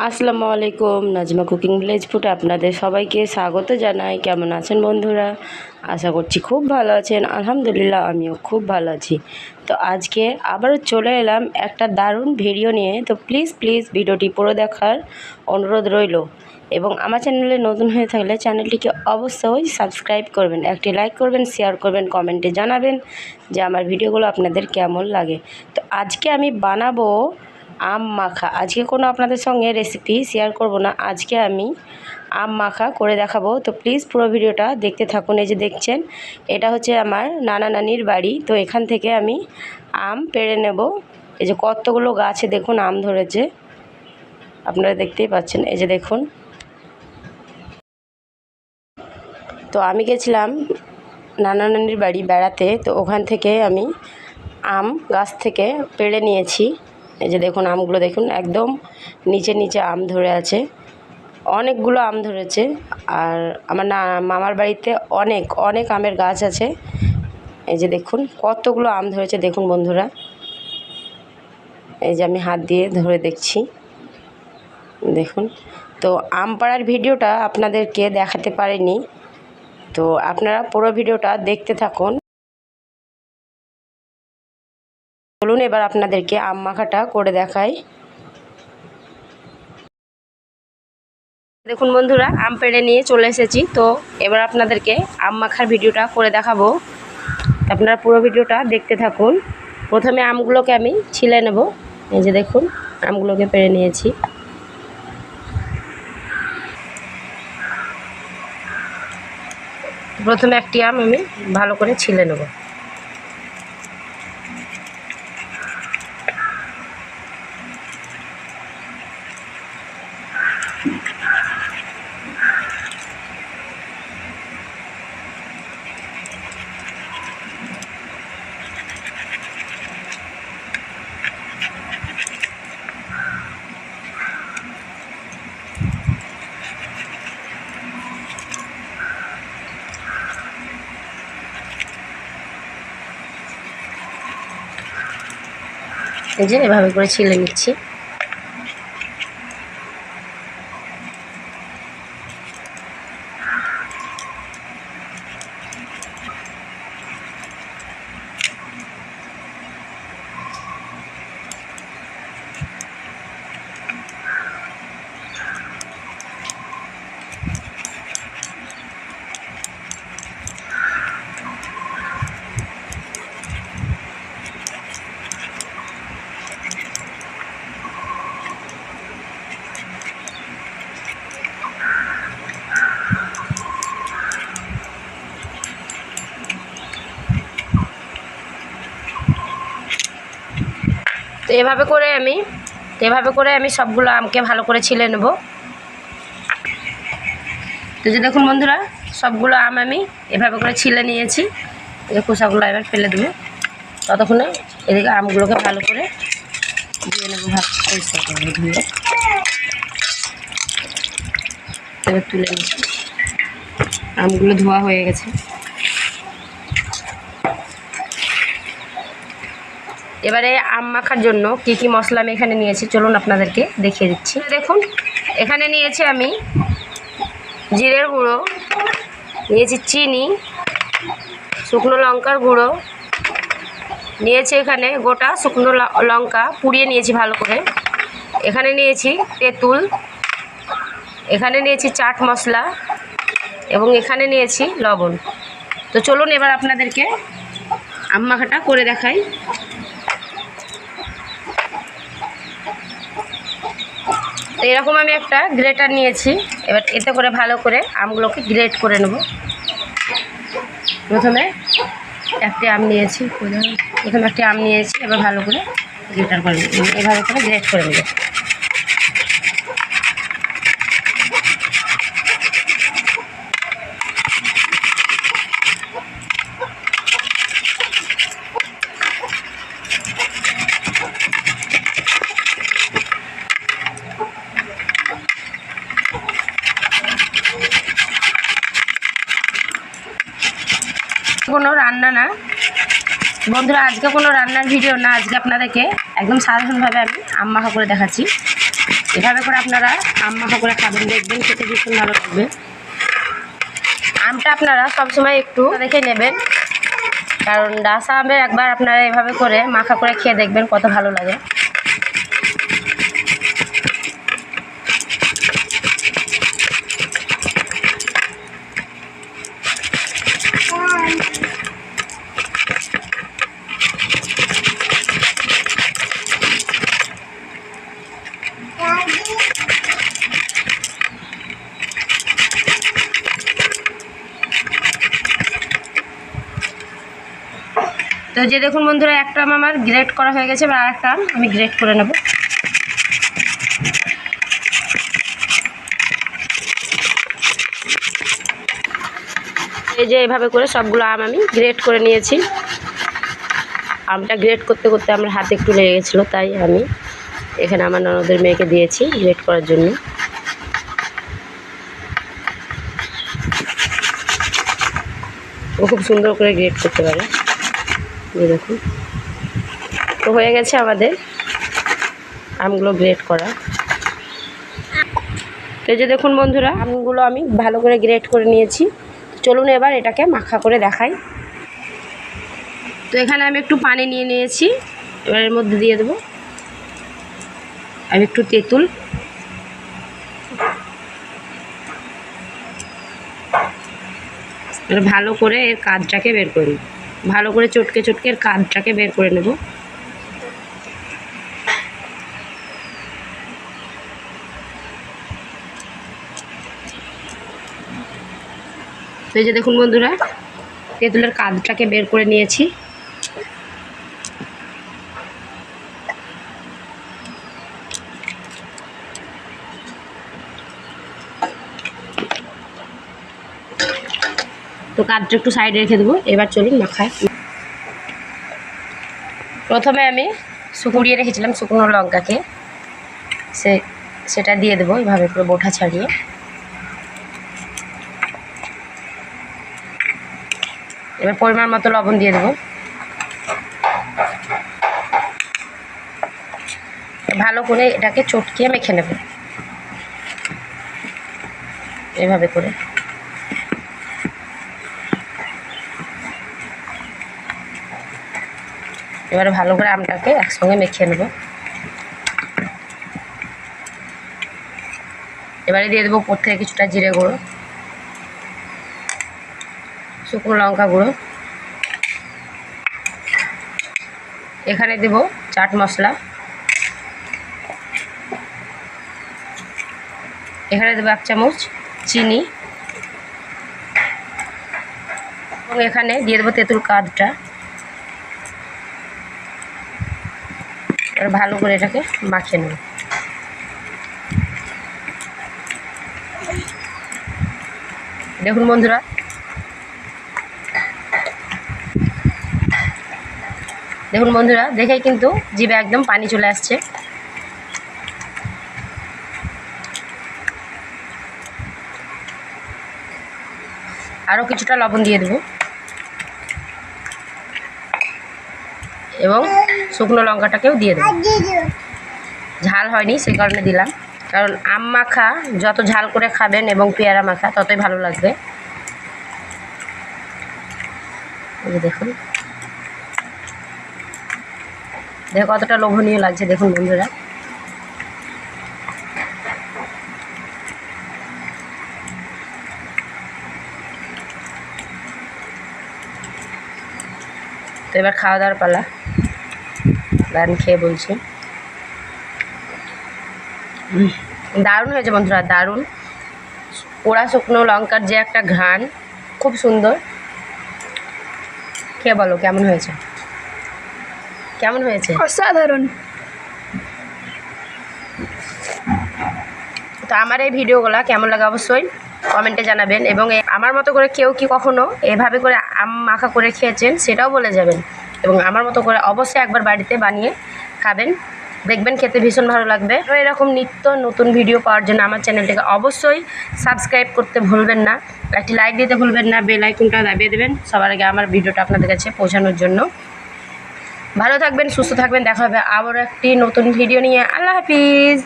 আসসালামু আলাইকুম, Nazma cooking village food আপনাদের সবাইকে স্বাগত জানাই। কেমন আছেন বন্ধুরা? আশা করছি খুব ভালো আছেন। আলহামদুলিল্লাহ, আমিও খুব ভালো আছি। তো আজকে আবারও চলে এলাম একটা দারুণ ভিডিও নিয়ে। তো প্লিজ প্লিজ ভিডিওটি পুরো দেখার অনুরোধ রইল। এবং আমার চ্যানেলে নতুন হয়ে থাকলে চ্যানেলটিকে অবশ্যই সাবস্ক্রাইব করবেন। একটি লাইক করবেন, শেয়ার করবেন, কমেন্টে জানাবেন যে আমার ভিডিওগুলো আপনাদের কেমন লাগে। তো আজকে আমি বানাবো আম মাখা। আজকে কোনো আপনাদের সঙ্গে রেসিপি শেয়ার করব না। আজকে আমি আম মাখা করে দেখাবো। তো প্লিজ পুরো ভিডিওটা দেখতে থাকুন। এই যে দেখছেন, এটা হচ্ছে আমার নানা নানির বাড়ি। তো এখান থেকে আমি আম পেড়ে নেব। এই যে কতগুলো গাছে দেখুন আম ধরেছে। আপনারা দেখতেই পাচ্ছেন। এই যে দেখুন। তো আমি গেছিলাম নানা নানির বাড়ি বেড়াতে। তো ওখান থেকে আমি আম গাছ থেকে পেড়ে নিয়েছি। এই যে দেখুন আমগুলো দেখুন, একদম নিচে নিচে আম ধরে আছে। অনেকগুলো আম ধরেছে। আর আমার না, মামার বাড়িতে অনেক অনেক আমের গাছ আছে। এই যে দেখুন, কতগুলো আম ধরেছে, দেখুন বন্ধুরা। এই যে আমি হাত দিয়ে ধরে দেখছি। দেখুন, তো আম পাড়ার ভিডিওটা আপনাদেরকে দেখাতে পারিনি। তো আপনারা পুরো ভিডিওটা দেখতে থাকুন। চলুন এবার আপনাদেরকে আম মাখাটা করে দেখাই। দেখুন বন্ধুরা, আম পেড়ে নিয়ে চলে এসেছি। তো এবার আপনাদেরকে আম মাখার ভিডিওটা করে দেখাবো। আপনারা পুরো ভিডিওটা দেখতে থাকুন। প্রথমে আমগুলোকে আমি ছিলে নেব। এই যে দেখুন, আমগুলোকে পেড়ে নিয়েছি। প্রথমে একটি আম আমি ভালো করে ছিলে নেব। এই যে এভাবে করে ছিলে নিচ্ছি। তো এভাবে করে আমি, এভাবে করে আমি সবগুলো আমকে ভালো করে ছিলে নেব। তো যে দেখুন বন্ধুরা, সবগুলো আম আমি এভাবে করে ছিলে নিয়েছি। খোসাগুলো এবার ফেলে দেবো। ততক্ষণে এদিকে আমগুলোকে ভালো করে ধুয়ে নেব ধুয়ে এবার তুলে নিচ্ছি। আমগুলো ধোয়া হয়ে গেছে। এবারে আম মাখার জন্য কি কি মশলা আমি এখানে নিয়েছি, চলুন আপনাদেরকে দেখিয়ে দিচ্ছি। দেখুন, এখানে নিয়েছি আমি জিরের গুঁড়ো, নিয়েছি চিনি, শুকনো লঙ্কার গুঁড়ো, নিয়েছি এখানে গোটা শুকনো লঙ্কা পুড়িয়ে নিয়েছি ভালো করে। এখানে নিয়েছি তেঁতুল, এখানে নিয়েছি চাট মশলা এবং এখানে নিয়েছি লবণ। তো চলুন এবার আপনাদেরকে আম মাখাটা করে দেখাই। তো এরকম আমি একটা গ্রেটার নিয়েছি। এবার এতে করে ভালো করে আমগুলোকে গ্রেট করে নেব। প্রথমে একটি আম নিয়েছি? প্রথমে একটি আম নিয়েছি, এবার ভালো করে গ্রেটার করে নেব। এভাবে করে গ্রেট করে নেব কোনো রান্না না বন্ধুরা, আজকে কোনো রান্নার ভিডিও না, আজকে আপনাদেরকে একদম সাধারণভাবে আমি আম মাখা করে দেখাচ্ছি। এভাবে করে আপনারা আম মাখা করে খাবেন, দেখবেন খেতে ভীষণ ভালো লাগবে। আমটা আপনারা সবসময় একটু দেখে নেবেন, কারণ ডাসা আমের একবার আপনারা এভাবে করে মাখা করে খেয়ে দেখবেন কত ভালো লাগে। তো যে দেখুন বন্ধুরা, একটা আম আমার গ্রেট করা হয়ে গেছে, এবার আরেকটা আম আমি গ্রেট করে নেব। এই যে এভাবে করে সবগুলো আম আমি গ্রেট করে নিয়েছি। আমটা গ্রেট করতে করতে আমার হাতে একটু লেগে গেছিল, তাই আমি এখানে আমার ননদের মেয়েকে দিয়েছি গ্রেট করার জন্য। ও খুব সুন্দর করে গ্রেট করতে পারে। এই দেখুন। তো হয়ে গেছে আমাদের আমগুলো গ্রেট করা। তো যে দেখুন বন্ধুরা, আমগুলো আমি ভালো করে গ্রেট করে নিয়েছি। চলুন এবার এটাকে মাখা করে দেখাই। তো এখানে আমি একটু পানি নিয়ে নিয়েছি, এবার এর মধ্যে দিয়ে দেবো। আমি একটু তেঁতুল। ভালো করে এর কাজটাকে বের করি ভালো করে চটকে চটকে এর কাজটাকে বের করে নেব। এই যে দেখুন বন্ধুরা, তেঁতুলের কাঁধটাকে বের করে নিয়েছি। কাজটা একটু সাইডে রেখে দেবো। এবার চলুন মাখায়। প্রথমে আমি শুকুড়িয়ে রেখেছিলাম শুকনো লঙ্কাকে। সে, সেটা দিয়ে দেবো এইভাবে পুরো বোঠা ছাড়িয়ে। এবার পরিমাণ মতো লবণ দিয়ে দেবো। ভালো করে এটাকে চটকিয়ে মেখে নেব। এভাবে করে। এবারে ভালো করে আমটাকে একসঙ্গে মেখে নেব। এবারে দিয়ে দেবো উপর থেকে কিছুটা জিরে গুঁড়ো, শুকনো লঙ্কা গুঁড়ো। এখানে দেব চাট মশলা। এখানে দেবো এক চামচ চিনি। এবং এখানে দিয়ে দেবো তেঁতুল কাঁধটা এবার ভালো করে এটাকে মাখিয়ে নেব দেখুন বন্ধুরা। দেখুন বন্ধুরা, দেখেই কিন্তু জিভে একদম পানি চলে আসছে। আরও কিছুটা লবণ দিয়ে দেবো। এবং শুকনো লঙ্কাটাকেও দিয়ে দেবো। ঝাল হয়নি সেই কারণে দিলাম। কারণ আম মাখা যত ঝাল করে খাবেন এবং পেয়ারা মাখা ততই ভালো লাগবে। দেখুন। দেখো কতটা লোভনীয় লাগছে দেখুন বন্ধুরা। তো এবার খাওয়া দাওয়ার পালা। দারুণ খেয়ে বলছি। দারুণ হয়েছে বন্ধুরা দারুণ। পোড়া শুকনো লঙ্কার যে একটা ঘ্রাণ খুব সুন্দর। খেয়ে বলো কেমন হয়েছে? কেমন হয়েছে? অসাধারণ। তো আমার এই ভিডিওগুলো কেমন লাগে অবশ্যই কমেন্টে জানাবেন এবং আমার মতো করে কেউ কি কখনো এভাবে করে আম মাখা করে খেয়েছেন সেটাও বলে যাবেন। এবং আমার মতো করে অবশ্যই একবার বাড়িতে বানিয়ে খাবেন। দেখবেন খেতে ভীষণ ভালো লাগবে। তো এরকম নিত্য নতুন ভিডিও পাওয়ার জন্য আমার চ্যানেলটিকে অবশ্যই সাবস্ক্রাইব করতে ভুলবেন না। একটি লাইক দিতে ভুলবেন না বেল আইকনটা দাবিয়ে দেবেন সবার আগে আমার ভিডিওটা আপনাদের কাছে পৌঁছানোর জন্য। ভালো থাকবেন, সুস্থ থাকবেন, দেখা হবে আবারও একটি নতুন ভিডিও নিয়ে। আল্লাহ হাফিজ!